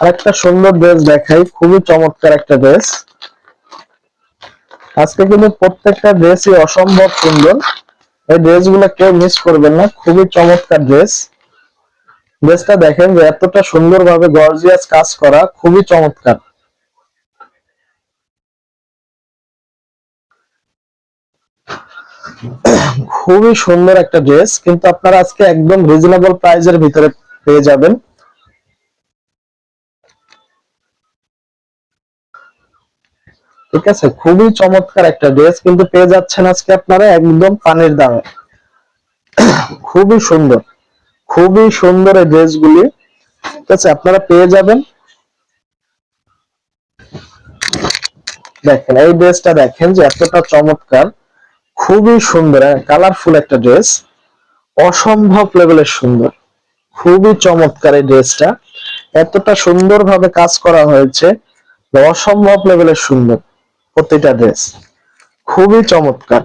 আরেকটা সুন্দর ড্রেস দেখাই, খুবই চমৎকার একটা ড্রেস। আজকে কিন্তু প্রত্যেকটা ড্রেসই অসম্ভব সুন্দর। এই ড্রেসগুলো কেউ মিস করবেন না, খুবই চমৎকার ড্রেস। ড্রেসটা দেখেন যে এতটা সুন্দর ভাবে গর্জিয়াস কাজ করা, খুবই চমৎকার। খুবই সুন্দর একটা ড্রেস, কিন্তু আপনারা আজকে একদম রিজনেবল প্রাইজের ভিতরে পেয়ে যাবেন। ঠিক আছে? খুবই চমৎকার একটা ড্রেস কিন্তু পেয়ে যাচ্ছেন আজকে আপনারা একদম পানির দামে। খুবই সুন্দর খুবই সুন্দর এই ড্রেসগুলি। ঠিক আছে, আপনারা পেয়ে যাবেন। দেখেন, এই ড্রেসটা দেখেন যে এতটা চমৎকার, খুবই সুন্দর কালারফুল একটা ড্রেস। অসম্ভব লেভেলের সুন্দর, খুবই চমৎকার এই ড্রেসটা। এতটা সুন্দর ভাবে কাজ করা হয়েছে, অসম্ভব লেভেলের সুন্দর। প্রতিটা ড্রেস খুবই চমৎকার।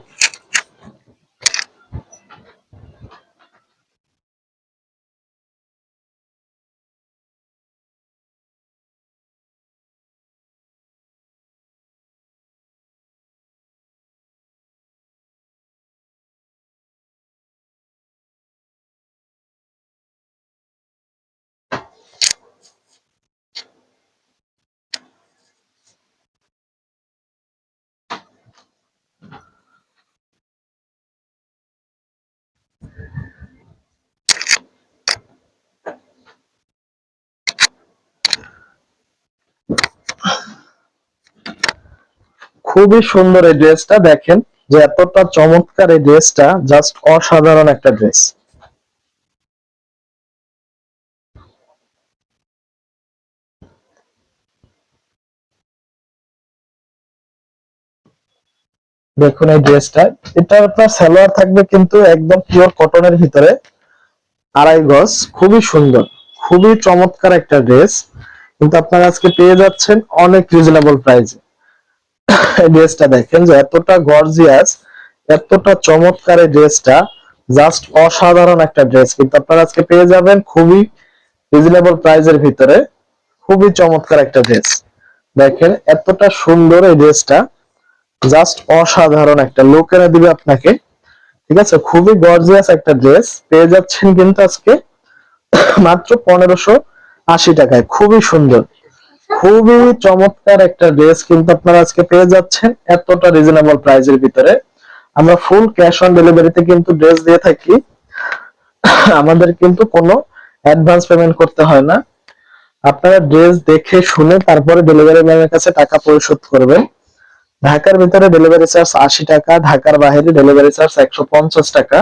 খুবই সুন্দর এই ড্রেসটা দেখেন যে এতটা চমৎকার এই ড্রেসটা, জাস্ট অসাধারণ একটা ড্রেস। দেখুন এই ড্রেসটা এটা আপনার সালোয়ার থাকবে কিন্তু একদম পিওর কটনের ভিতরে, আড়াই গজ, খুবই সুন্দর, খুবই চমৎকার একটা ড্রেস। কিন্তু আপনারা আজকে পেয়ে যাচ্ছেন অনেক রিজনেবল প্রাইসে ড্রেসটা দেখেন যে এতটা গর্জিয়াস এতটা চমৎকার এই ড্রেসটা। জাস্ট অসাধারণ একটা ড্রেস। কিন্তু আপনারা আজকে পেয়ে যাবেন খুবই রিজনেবল প্রাইসের ভিতরে, খুবই চমৎকার একটা ড্রেস। দেখেন এতটা সুন্দর এই ড্রেসটা। জাস্ট অসাধারণ একটা লুক এনে দিবে আপনাকে। ঠিক আছে? খুবই গর্জিয়াস একটা ড্রেস। পেয়ে যাচ্ছেন কিন্তু আজকে মাত্র পনেরোশো আশি টাকায়। খুবই সুন্দর। খুবই চমৎকার একটা ড্রেস কিন্তু আপনারা আজকে পেয়ে যাচ্ছেন এতটা রিজনেবল প্রাইসের ভিতরে। আমরা ফুল ক্যাশ অন ডেলিভারিতে কিন্তু ড্রেস দিয়ে থাকি। আমাদের কিন্তু কোনো অ্যাডভান্স পেমেন্ট করতে হয় না। আপনারা ড্রেস দেখে শুনে তারপরে ডেলিভারি ম্যানের কাছে টাকা পরিশোধ করবেন। ঢাকার ভিতরে ডেলিভারি চার্জ আশি টাকা, ঢাকার বাইরে ডেলিভারি চার্জ একশো পঞ্চাশ টাকা।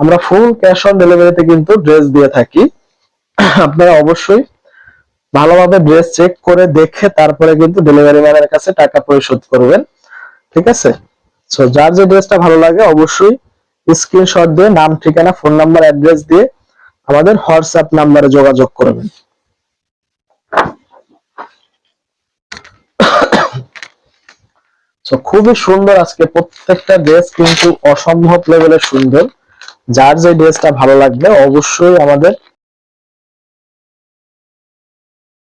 আমরা ফুল ক্যাশ অন ডেলিভারিতে কিন্তু ড্রেস দিয়ে থাকি। আপনারা অবশ্যই ভালোভাবে ড্রেস চেক করে দেখে তারপরে কিন্তু ডেলিভারি ম্যানের কাছে টাকা পরিশোধ করবেন। ঠিক আছে? সো যার যে ড্রেসটা ভালো লাগে অবশ্যই স্ক্রিনশট দিয়ে নাম, ঠিকানা ফোন নাম্বার অ্যাড্রেস দিয়ে আমাদের হোয়াটসঅ্যাপ নাম্বারে যোগাযোগ করবেন। তো খুবই সুন্দর আজকে প্রত্যেকটা ড্রেস কিন্তু অসম্ভব লেভেলের সুন্দর। যার যে ড্রেসটা ভালো লাগবে অবশ্যই আমাদের